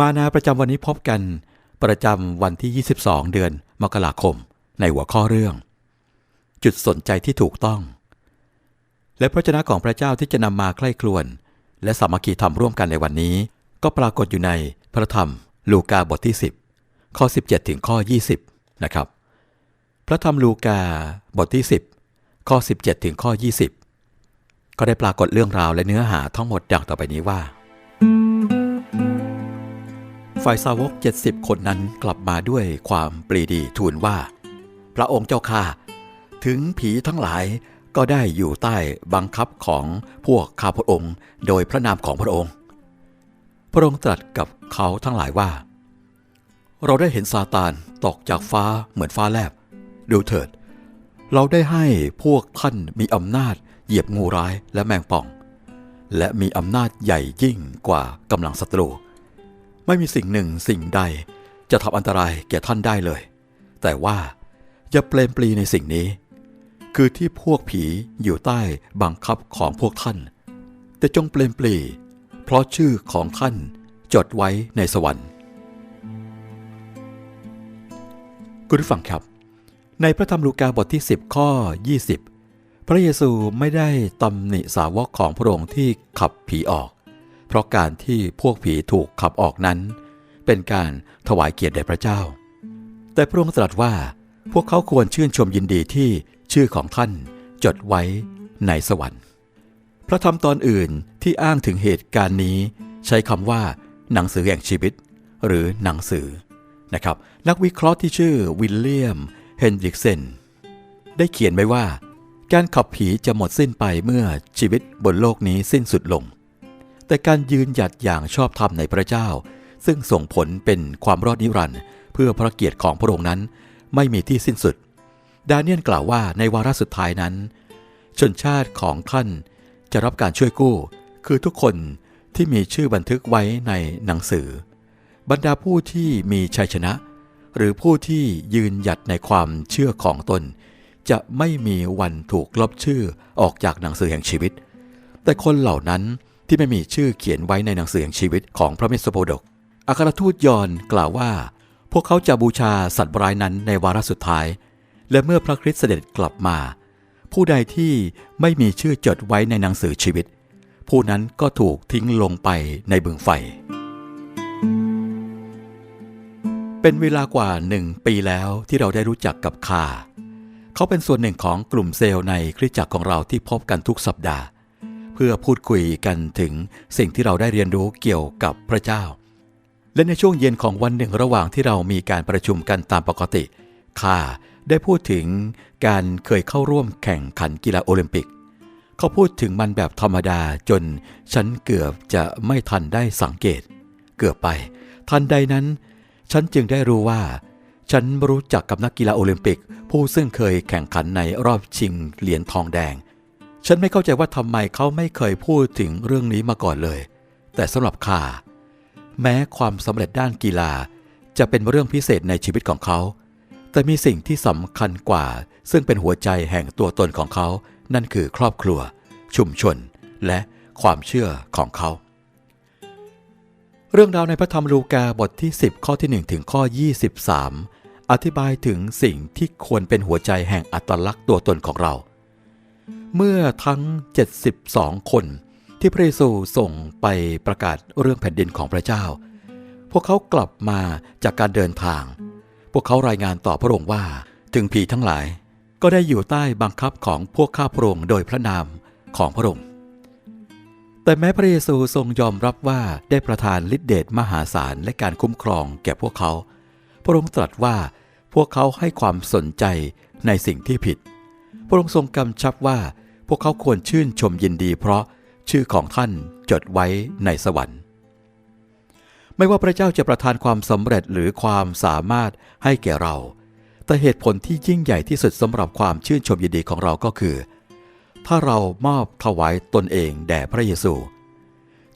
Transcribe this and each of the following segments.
มานาประจำวันนี้พบกันประจำวันที่ 22 เดือนมกราคม ในหัวข้อเรื่อง จุดสนใจที่ถูกต้อง และพระเจ้าของพระเจ้าที่จะนำมาใกล้ครวน และสามัคคีธรรมร่วมกันในวันนี้ ก็ปรากฏอยู่ในพระธรรมลูกาบทที่ 10 ข้อ 17 ถึงข้อ 20 นะครับ พระธรรมลูกาบทที่ 10 ข้อ 17 ถึงข้อ 20 ก็ได้ปรากฏเรื่องราวและเนื้อหาทั้งหมดดังต่อไปนี้ว่า ฝ่ายสาวก 70 คนนั้นกลับมาด้วยความปรีดีทูลว่า พระองค์เจ้าข้าถึงผีทั้งหลายก็ได้อยู่ใต้บังคับของพวกข้าพระองค์ โดยพระนามของพระองค์ พระองค์ตรัสกับเขาทั้งหลายว่า เราได้เห็นซาตานตกจากฟ้าเหมือนฟ้าแลบ ดูเถิด เราได้ให้พวกท่านมีอำนาจเหยียบงูร้ายและแมงป่อง และมีอำนาจใหญ่ยิ่งกว่ากำลังศัตรู ไม่มีสิ่งหนึ่งสิ่งใดจะทำอันตรายแก่ท่านได้เลย แต่ว่าอย่าเปลมปลีในสิ่งนี้ คือที่พวกผีอยู่ใต้บังคับของพวกท่าน แต่จงเปลมปลีเพราะชื่อของท่านจดไว้ในสวรรค์คุณผู้ฟังครับ ในพระธรรมลูกาบทที่ 10 ข้อ 20 พระเยซูไม่ได้ตำหนิสาวกของพระองค์ที่ขับผีออก ราะการที่พวกผีถูกขับออกนั้น เป็นการถวายเกียรติแด่พระเจ้า แต่พระองค์ตรัสว่าพวกเขาควรชื่นชมยินดีที่ชื่อของท่านจดไว้ในสวรรค์ พระธรรมตอนอื่นที่อ้างถึงเหตุการณ์นี้ ใช้คำว่า หนังสือแห่งชีวิต หรือหนังสือนะครับนักวิเคราะห์ที่ชื่อวิลเลียมเฮนริกเซนได้เขียนไว้ว่า การขับผีจะหมดสิ้นไปเมื่อชีวิตบนโลกนี้สิ้นสุดลง แต่การยืนหยัดอย่างชอบธรรมในพระเจ้า ซึ่งส่งผลเป็นความรอดนิรันดร์เพื่อพระเกียรติของพระองค์นั้นไม่มีที่สิ้นสุด ดาเนียลกล่าวว่าในวาระสุดท้ายนั้น ชนชาติของท่านจะรับการช่วยกู้ คือทุกคนที่มีชื่อบันทึกไว้ในหนังสือ บรรดาผู้ที่มีชัยชนะ หรือผู้ที่ยืนหยัดในความเชื่อของตน จะไม่มีวันถูกลบชื่อออกจากหนังสือแห่งชีวิต แต่คนเหล่านั้น ที่ไม่มีชื่อเขียนไว้ในหนังสือแห่งชีวิตของพระเมสสโปดก อัครทูตยอนกล่าวว่า พวกเขาจะบูชาสัตว์ร้ายนั้นในวาระสุดท้าย และเมื่อพระคริสต์เสด็จกลับมา ผู้ใดที่ไม่มีชื่อจดไว้ในหนังสือชีวิต ผู้นั้นก็ถูกทิ้งลงไปในบึงไฟ เป็นเวลากว่าหนึ่งปีแล้วที่เราได้รู้จักกับคาเขาเป็นส่วนหนึ่งของกลุ่มเซลล์ในคริสตจักรของเราที่พบกันทุกสัปดาห์ เพื่อพูดคุยกันถึงสิ่งที่เราได้เรียนรู้เกี่ยวกับพระเจ้า และในช่วงเย็นของวันหนึ่งระหว่างที่เรามีการประชุมกันตามปกติคาได้พูดถึงการเคยเข้าร่วมแข่งขันกีฬาโอลิมปิก เขาพูดถึงมันแบบธรรมดาจนฉันเกือบจะไม่ทันได้สังเกต เกือบไป ทันใดนั้น ฉันจึงได้รู้ว่า ฉันรู้จักกับนักกีฬาโอลิมปิก ผู้ซึ่งเคยแข่งขันในรอบชิงเหรียญทองแดง ฉันไม่เข้าใจว่าทำไมเขาไม่เคยพูดถึงเรื่องนี้มาก่อนเลย แต่สำหรับข้าแม้ความสำเร็จด้านกีฬา จะเป็นเรื่องพิเศษในชีวิตของเขา แต่มีสิ่งที่สำคัญกว่า ซึ่งเป็นหัวใจแห่งตัวตนของเขา นั่นคือครอบครัว ชุมชน และความเชื่อของเขา เรื่องราวในพระธรรมลูกาบทที่ 10 ข้อที่ 1 ถึงข้อ 23 อธิบายถึงสิ่งที่ควรเป็นหัวใจแห่งอัตลักษณ์ตัวตนของเรา เมื่อทั้ง 72 คนที่พระเยซูส่งไปประกาศเรื่องแผ่นดินของพระเจ้า พวกเขากลับมาจากการเดินทาง พวกเขารายงานต่อพระองค์ว่า ถึงผีทั้งหลาย ก็ได้อยู่ใต้บังคับของพวกข้าพระองค์โดยพระนามของพระองค์ แต่แม้พระเยซูทรงยอมรับว่าได้ประทานฤทธิเดชมหาศาลและการคุ้มครองแก่พวกเขา พระองค์ตรัสว่าพวกเขาให้ความสนใจในสิ่งที่ผิด พระองค์ทรงกำชับว่า พวกเขาควรชื่นชมยินดี เพราะชื่อของท่านจดไว้ในสวรรค์ ไม่ว่าพระเจ้าจะประทานความสำเร็จหรือความสามารถให้แก่เรา แต่เหตุผลที่ยิ่งใหญ่ที่สุดสำหรับความชื่นชมยินดีของเราก็คือ ถ้าเรามอบถวายตนเองแด่พระเยซู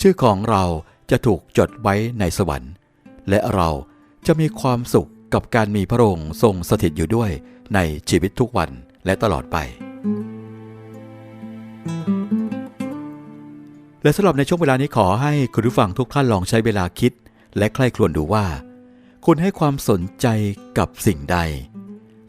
ชื่อของเราจะถูกจดไว้ในสวรรค์ และเราจะมีความสุขกับการมีพระองค์ทรงสถิตอยู่ด้วยในชีวิตทุกวันและตลอดไป และสำหรับในช่วงเวลานี้ขอให้คุณผู้ฟังทุกท่านลองใช้เวลาคิด และใคร่ครวญดูว่า คุณให้ความสนใจกับสิ่งใด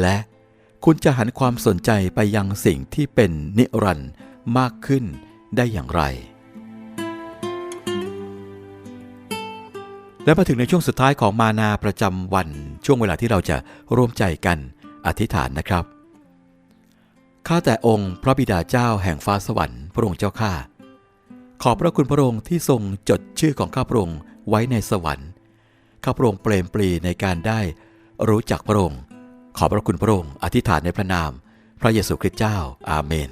และคุณจะหันความสนใจไปยังสิ่งที่เป็นนิรันดร์มากขึ้นได้อย่างไร และมาถึงในช่วงสุดท้ายของมานาประจำวัน ช่วงเวลาที่เราจะร่วมใจกันอธิษฐานนะครับ ข้าแต่องค์พระบิดาเจ้าแห่งฟ้าสวรรค์พระองค์เจ้าข้า ขอบพระคุณพระองค์ที่ทรงจดชื่อของข้าพระองค์ไว้ในสวรรค์ ข้าพระองค์เปลมปลีในการได้รู้จักพระองค์ ขอบพระคุณพระองค์อธิษฐานในพระนาม พระเยซูคริสต์เจ้า อาเมน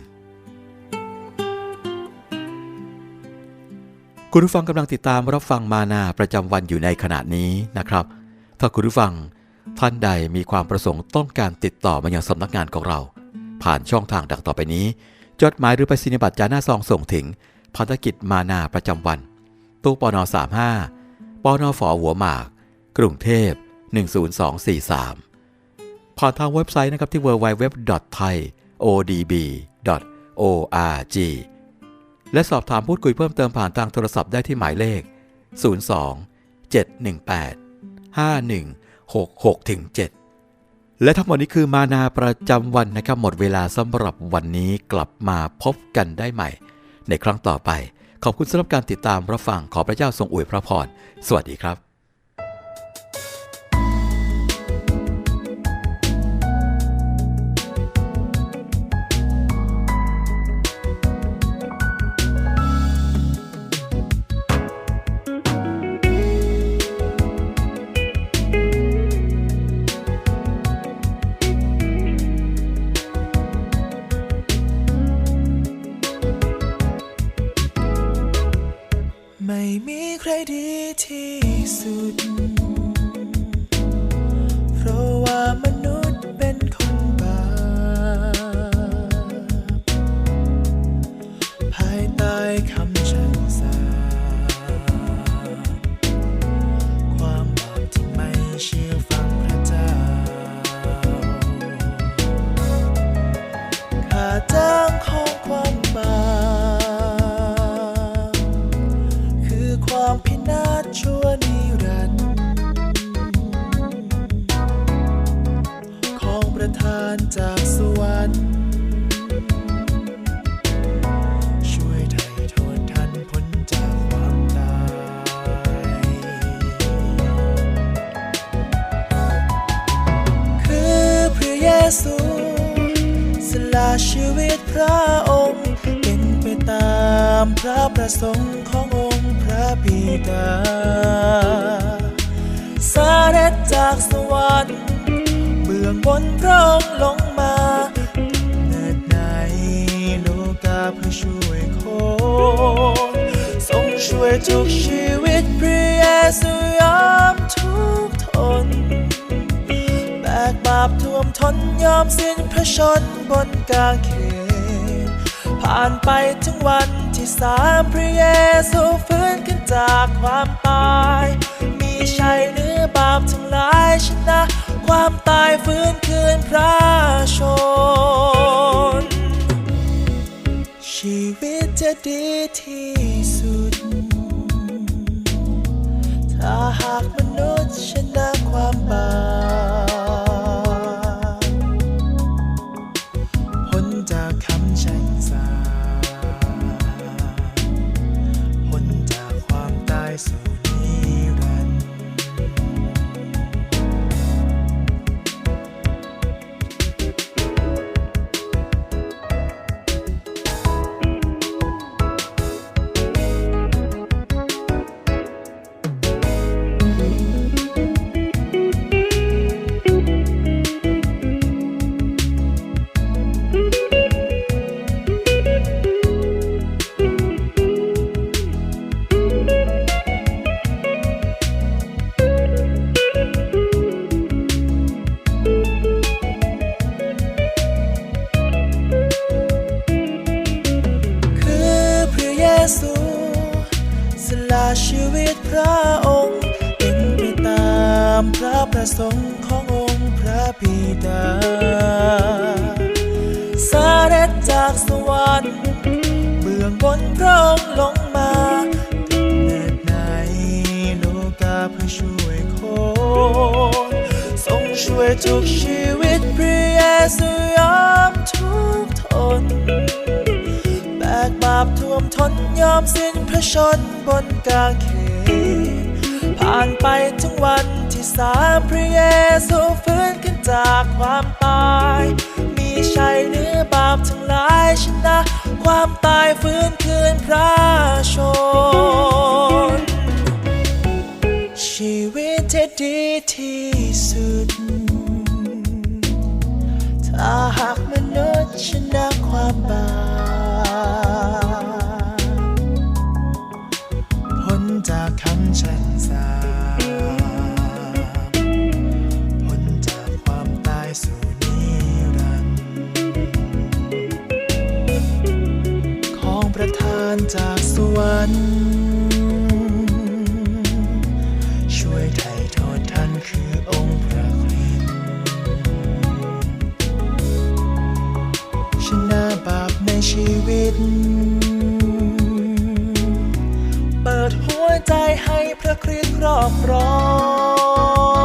คุณผู้ฟังกำลังติดตามรับฟังมานาประจำวันอยู่ในขณะนี้นะครับ ถ้าคุณผู้ฟังท่านใดมีความประสงค์ต้องการติดต่อมายังสำนักงานของเรา ผ่านช่องทางดังต่อไปนี้ จดหมายหรือไปสินิบัตรจาหน้าซองส่งถึงพันธกิจมานาประจำวัน ตู้ปน35ปนฝหัวหมาก กรุงเทพ 10243 ผ่านทางเว็บไซต์นะครับที่ www.thaiodb.org และสอบถามพูดคุยเพิ่มเติมผ่านทางโทรศัพท์ได้ที่หมายเลข 02 718 5166ถึง7 และทั้งหมดนี้คือมานาประจำวันนะครับ หมดเวลาสำหรับวันนี้กลับมาพบกันได้ใหม่ ในครั้งต่อไป ขอบคุณสำหรับการติดตามรับฟังขอพระเจ้าทรงอวยพระพรสวัสดีครับ ไม่มีใครดีที่สุด ชีวิตพระองค์เป็นไปตามพระประสงค์ขององค์พระบิดา สาเด็จจากสวรรค์เบื้องบนพระองค์ลงมาเนิดในโลกาเพื่อช่วยคนทรงช่วยทุกชีวิตพระเยซูยอมทุกทนแบกบาปท่วมทนยอมสิ้น ระชนบนกางเขนผ่านไปถึงวันที่สามพระเยซูฟื้นขึ้นจากความตาย มีชัยเหนือบาปทั้งหลายชนะ ความตายฟื้นคืนพระชน ชีวิตจะดีที่สุด ถ้าหากมนุษย์ชนะความบาป คำชังสาปพ้นจากความตายสู่ สุชาชีวิตพระองค์เป็นไปตามพระประสงค์ขององค์พระบิดาสาเด็จจากสวรรค์เบื้องบนพระองค์ลงมากำเนิดในโลกาเพื่อช่วยคนทรงช่วยทุกชีวิตพระเยซูยอมทุกทนาบาปท่วมทนยอมสิ้นพระชนบนกางเขนผ่านไปถึงวันที่สามพระเยซูฟื้นขึ้นจากความตาย มีชัยเหนือบาปทั้งหลายชนะ ความตายฟื้นคืนพระ ประทานจากสวรรค์ ช่วยไถ่โทษท่านคือองค์พระคริสต์ชนะบาปในชีวิต เปิดหัวใจให้พระคริสต์ครอบครอง